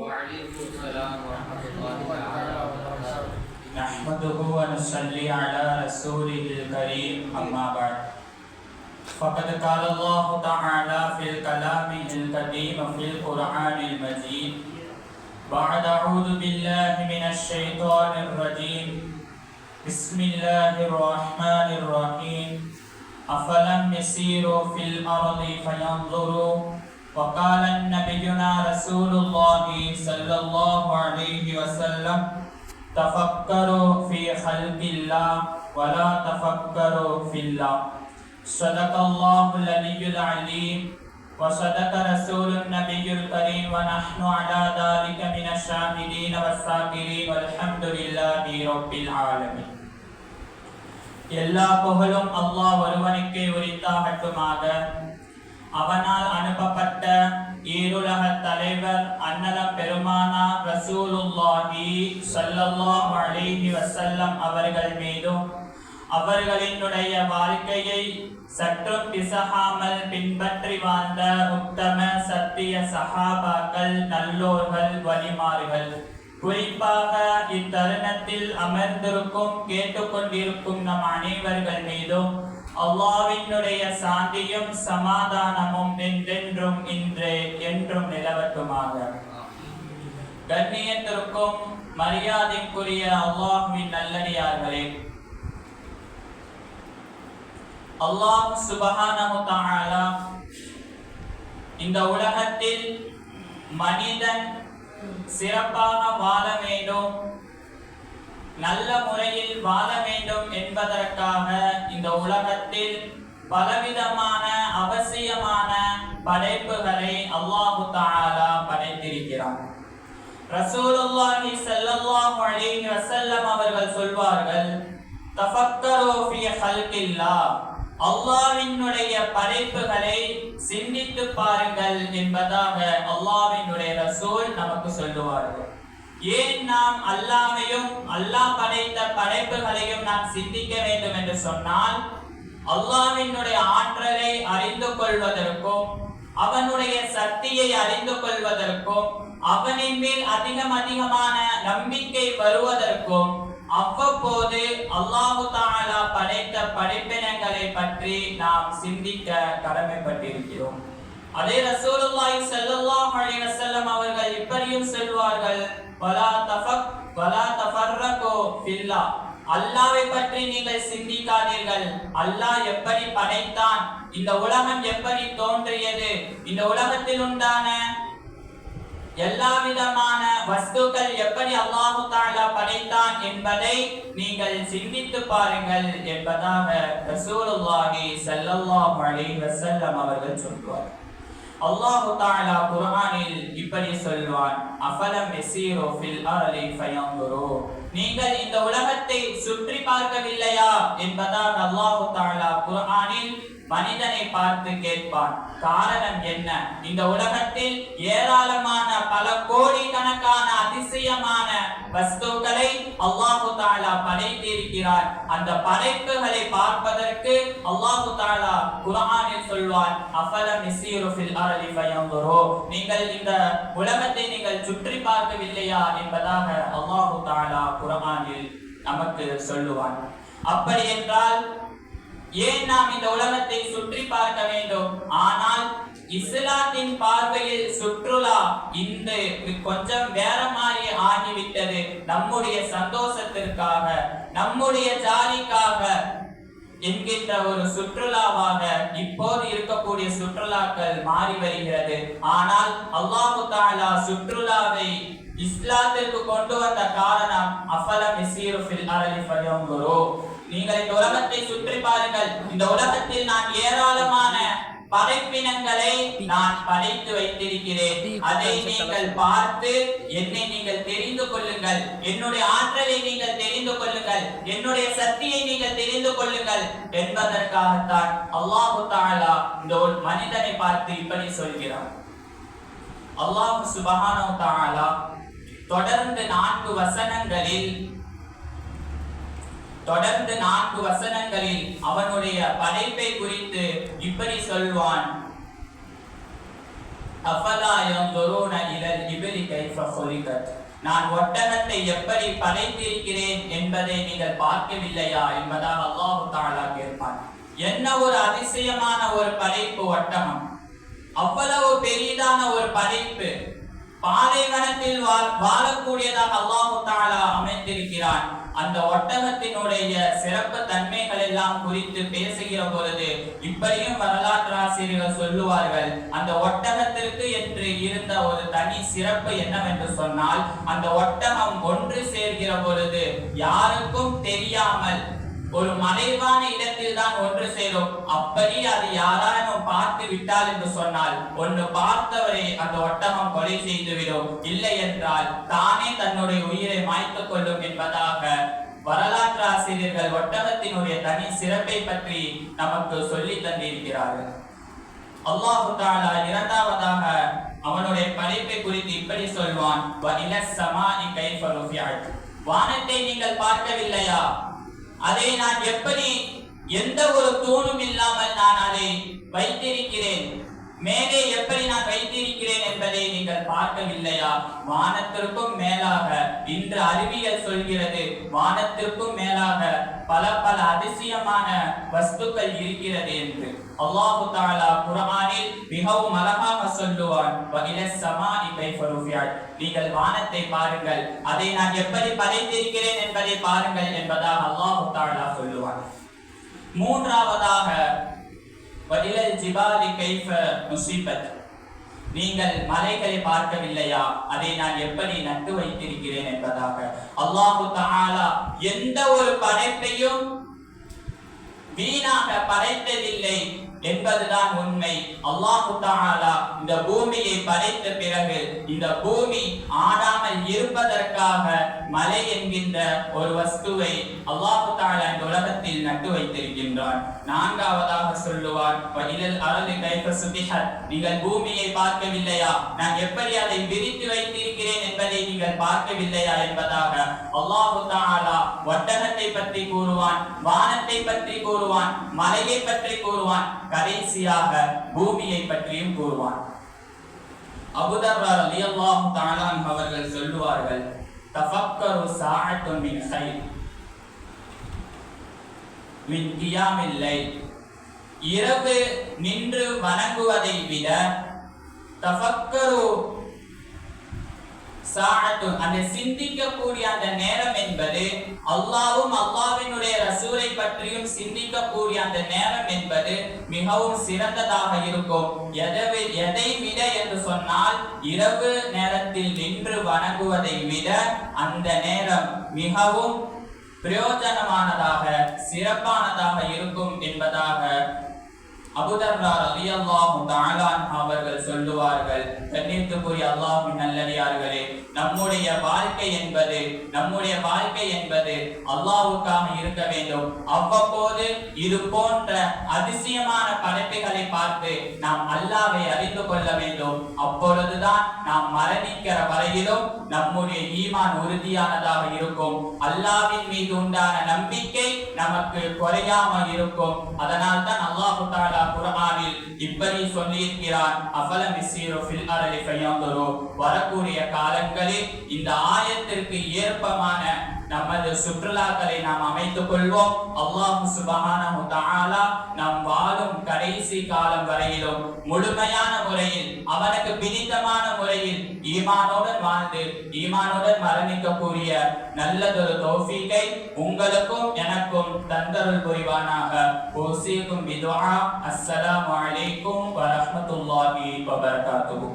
وعليكم السلام ورحمة الله تعالى وبركاته نحمده ونصلي على رسوله الكريم أما بعد. فقد قال الله تعالى في الكلام القديم في القرآن المجيد بعد أعوذ بالله من الشيطان الرجيم. بسم الله الرحمن الرحيم. أفلم يسيروا في الأرض فينظروا وقال نبينا رسول الله صلى الله عليه وسلم تفكروا في خلق الله ولا تفكروا في الله صدق الله العلي العليم وصدق رسول النبي الكريم ونحن على ذلك من الشاهدين والساكرين والحمد لله رب العالمين எல்லா புகழும் அல்லாஹ் ஒருவனுக்கே உரித்தாகட்டுமாக அவனால் அனுப்பப்பட்ட ஈருலக தலைவர் அன்னலம் பெருமானா ரசூலுல்லாஹி சல்லல்லாஹு அலைஹி வஸல்லம் அவர்கள் மீதும் அவர்களினுடைய வாழ்க்கையை சற்றும் பிசகாமல் பின்பற்றி வாழ்ந்த உத்தம சத்திய சகாபாக்கள் நல்லோர்கள் வழிமாறுகள் குறிப்பாக இத்தருணத்தில் அமர்ந்திருக்கும் கேட்டுக்கொண்டிருக்கும் நம் அனைவர்கள் மீதும் அல்லாவினுடைய சாந்தியும் சமாதானமும் என்றென்றும் இன்று என்றும் நிலவட்டுமாக. கண்ணியத்திற்கும் மரியாதைக்குரிய அல்லாஹுவின் நல்லடியார்களே. அல்லாஹ் சுபஹானஹு தஆலா இந்த உலகத்தில் மனிதன் சிறப்பாக வாழ வேண்டும். நல்ல முறையில் வாழ வேண்டும் என்பதற்காக இந்த உலகத்தில் பலவிதமான அவசியமான படைப்புகளை அல்லாஹு தாலா படைத்திருக்கிறான். ரசூலுல்லாஹி ஸல்லல்லாஹு அலைஹி வஸல்லம் அவர்கள் சொல்வார்கள் தஃபக்கரு ஃபீ ஹல்கில்லாஹ் அல்லாஹ்வினுடைய படைப்புகளை சிந்தித்து பாருங்கள் என்பதாக அல்லாவினுடைய ரசூல் நமக்கு சொல்லுவார்கள். ஏன் நாம் அல்லாமையும் அல்லாஹ் படைத்த படைப்புகளையும் நாம் சிந்திக்க வேண்டும் என்று சொன்னால் அல்லாவினுடைய ஆற்றலை அறிந்து கொள்வதற்கும் அவனுடைய சக்தியை அறிந்து கொள்வதற்கும் அவனின் மேல் அதிகம் அதிகமான நம்பிக்கை வருவதற்கும் அவ்வப்போது அல்லாஹு தாலா படைத்த படைப்பினங்களை பற்றி நாம் சிந்திக்க கடமைப்பட்டிருக்கிறோம். அதே ரசூலுல்லாஹி ஸல்லல்லாஹு அலைஹி வஸல்லம் அவர்கள் இப்படியும் சொல்வார்கள் வலா தஃபக் ஃபில்லா அல்லாவை பற்றி நீங்கள் சிந்திக்காதீர்கள். அல்லாஹ் எப்படி படைத்தான்? இந்த உலகம் எப்படி தோன்றியது? இந்த உலகத்தில் உண்டான எல்லா விதமான வஸ்துக்கள் எப்படி அல்லாஹு தாலா படைத்தான் என்பதை நீங்கள் சிந்தித்து பாருங்கள் என்பதாக ரசூலுல்லாஹி ஸல்லல்லாஹு அலைஹி வஸல்லம் அவர்கள் சொல்வார்கள். அல்லாஹு தாலா குர்ஆனில் இப்படி சொல்வான் அஃபலம் யஸீரு ஃபில் அர்லி ஃபயன்துரு நீங்கள் இந்த உலகத்தை சுற்றி பார்க்கவில்லையா? என்பதால் அல்லாஹு தாலா குர்ஆனில் மனிதனை பார்த்து கேட்பான் காரணம் என்ன? இந்த உலகத்தில் ஏராளமான பல கோடி கணக்கான அதிசயமான வஸ்துக்களை அல்லாஹு தாலா படைத்திருக்கிறார். அந்த படைப்புகளை பார்ப்பதற்கு அல்லாஹு தாலா குரானில் சொல்வார் அஃபலம் யஸீரு ஃபில் நீங்கள் இந்த உலகத்தை நீங்கள் சுற்றி பார்க்கவில்லையா என்பதாக அல்லாஹு தாலா குரானில் நமக்கு சொல்லுவான். அப்படி என்றால் ஏன் நாம் இந்த உலகத்தை சுற்றி பார்க்க வேண்டும்? ஆனால் இஸ்லாத்தின் பார்வையில் சுற்றுலா இந்த கொஞ்சம் வேற மாதிரி ஆகிவிட்டது. நம்முடைய சந்தோஷத்திற்காக நம்முடைய ஜாலிக்காக என்கின்ற ஒரு சுற்றுலாவாக இப்போது இருக்கக்கூடிய சுற்றுலாக்கள் மாறி வருகிறது. ஆனால் அல்லாஹு தாலா சுற்றுலாவை இஸ்லாத்திற்கு கொண்டு வந்த காரணம் அஃபலம் யஸீரு ஃபில் அர்லி ஃபயம்குரு நீங்கள் இந்த உலகத்தை சுற்றி பாருங்கள். இந்த உலகத்தில் நான் ஏராளமான படைப்பினங்களை நான் படைத்து வைத்திருக்கிறேன். அதை நீங்கள் பார்த்து என்னை நீங்கள் தெரிந்து கொள்ளுங்கள். என்னுடைய ஆற்றலை நீங்கள் தெரிந்து கொள்ளுங்கள். என்னுடைய சக்தியை நீங்கள் தெரிந்து கொள்ளுங்கள் என்பதற்காகத்தான் அல்லாஹு தாலா இந்த ஒரு மனிதனை பார்த்து இப்படி சொல்கிறார் அல்லாஹு சுபஹானஹு தாலா தொடர்ந்து நான்கு வசனங்களில் தொடர்ந்து நான்கு வசனங்களில் அவனுடைய படைப்பை குறித்து இப்படி சொல்வான். நான் ஒட்டகத்தை எப்படி படைத்திருக்கிறேன் என்பதை நீங்கள் பார்க்கவில்லையா? என்பதாக அல்லாஹு தஆலா கேட்பான். என்ன ஒரு அதிசயமான ஒரு படைப்பு ஒட்டகம். அவ்வளவு பெரிதான ஒரு படைப்பு. பாலைவனத்தில் வாழ்- வாழக்கூடியதாக அல்லாஹு தாலா அமைத்திருக்கிறான் அந்த ஒட்டகத்தினுடைய சிறப்பு தன்மைகள் எல்லாம் குறித்து பேசுகிற பொழுது இப்படியும் வரலாற்று ஆசிரியர்கள் சொல்லுவார்கள். அந்த ஒட்டகத்திற்கு என்று இருந்த ஒரு தனி சிறப்பு என்னவென்று சொன்னால் அந்த ஒட்டகம் ஒன்று சேர்கிற பொழுது யாருக்கும் தெரியாமல் ஒரு மறைவான இடத்தில் தான் ஒன்று சேரும். அப்படி அது யாராலும் பார்த்து விட்டால் என்று சொன்னால் ஒன்று பார்த்தவரை அந்த ஒட்டகம் கொலை செய்துவிடும். இல்லை என்றால் தானே தன்னுடைய உயிரை மாய்த்துக் கொள்ளும் என்பதாக வரலாற்று ஆசிரியர்கள் ஒட்டகத்தினுடைய தனி சிறப்பை பற்றி நமக்கு சொல்லி தந்திருக்கிறார்கள். அல்லாஹு தாலா இரண்டாவதாக அவனுடைய படைப்பை குறித்து இப்படி சொல்வான். வானத்தை நீங்கள் பார்க்கவில்லையா? அதை நான் எப்படி எந்த ஒரு தூணும் இல்லாமல் நான் அதை வைத்திருக்கிறேன்? மேலே எப்படி நான் வைத்திருக்கிறேன் என்பதை நீங்கள் பார்க்கவில்லையா? வானத்திற்கும் மேலாக இன்று அறிவியல் சொல்கிறது வானத்திற்கும் மேலாக பல பல அதிசயமான வஸ்துக்கள் இருக்கிறது என்று. அல்லாஹு தாலா குரானில் மிகவும் அழகாக சொல்லுவான் நீங்கள் வானத்தை பாருங்கள் அதை நான் எப்படி படைத்திருக்கிறேன் என்பதை பாருங்கள் என்பதாக அல்லாஹு தாலா சொல்லுவான். மூன்றாவதாக வடிலல் ஜிபாலி கைஃப முசீபத் நீங்கள் மலைகளை பார்க்கவில்லையா? அதை நான் எப்படி நட்டு வைத்திருக்கிறேன் என்பதாக. அல்லாஹு தஹாலா எந்த ஒரு படைப்பையும் வீணாக படைத்ததில்லை. என்பதுதான் உண்மை. அல்லாஹு தஆலா இந்த பூமியை படைத்த பிறகு இந்த பூமி ஆடாமல் இருப்பதற்காக மலை என்கின்ற ஒரு வஸ்துவை அல்லாஹு தஆலா இந்த உலகத்தில் நட்டு வைத்திருக்கின்றான். நான்காவதாக சொல்லுவார் வஇலல் அரதி கைஃப சுதிஹத் நீங்கள் பூமியை பார்க்கவில்லையா? நான் எப்படி அதை விரித்து வைத்திருக்கிறேன் என்பதை நீங்கள் பார்க்கவில்லையா என்பதாக அல்லாஹு தஆலா ஒட்டகத்தை பற்றி கூறுவான் வானத்தை பற்றி கூறுவான் மலையை பற்றி கூறுவான். கடைசியாக பூமியை பற்றியும் கூறுவான். அபுதர் ரலியல்லாஹு அவர்கள் சொல்லுவார்கள் தஃபக்கரு சாஹத்து மின் கைர் மின் கியாமில்லை இரவு நின்று வணங்குவதை விட தஃபக்கரு சாஹத்து அந்த சிந்திக்கக்கூடிய அந்த நேரம் என்பது அல்லாவும் அல்லாஹ்வினுடைய பற்றியும் சிந்திக்கக்கூடிய அந்த நேரம் என்பது மிகவும் சிறந்ததாக இருக்கும். எதை எதை விட என்று சொன்னால் இரவு நேரத்தில் நின்று வணங்குவதை விட அந்த நேரம் மிகவும் பிரயோஜனமானதாக சிறப்பானதாக இருக்கும் என்பதாக அபுதர்ரா அவர்கள் சொல்லுவார்கள் கண்ணியத்துக்குரிய நல்லடியார்களே நம்முடைய வாழ்க்கை என்பது நம்முடைய வாழ்க்கை என்பது அல்லாஹ்வுக்காக இருக்க வேண்டும். அவ்வப்போது இது போன்ற அதிசயமான படைப்புகளை பார்த்து நாம் அல்லாவை அறிந்து கொள்ள வேண்டும். அப்பொழுதுதான் நாம் மரணிக்கிற வரையிலும் நம்முடைய ஈமான் உறுதியானதாக இருக்கும். அல்லாவின் மீது உண்டான நம்பிக்கை நமக்கு குறையாமல் இருக்கும். அதனால் தான் அல்லாஹு தஆலா குர்ஆனில் இப்படி சொல்லியிருக்கிறான் அஃபலம் யஸீரு ஃபில் அரலி ஃபயன்துரு? வரக்கூடிய காலங்களில் இந்த ஆயத்திற்கு ஏற்பமான நமது சுற்றுலாக்களை நாம் அமைத்துக் கொள்வோம். அல்லாஹ் சுபஹானஹு தஆலா நாம் வாழும் கடைசி காலம் வரையிலும் முழுமையான முறையில் அவனுக்கு பிடித்தமான முறையில் ஈமானுடன் வாழ்ந்து ஈமானுடன் மரணிக்கக்கூடிய நல்லதொரு தௌஃபீகை உங்களுக்கும் எனக்கும் தந்தருள் புரிவானாக. ஓசிக்கும் பிதுஆ அஸ்ஸலாமு அலைக்கும் வரஹ்மத்துல்லாஹி வபரகாத்துஹு.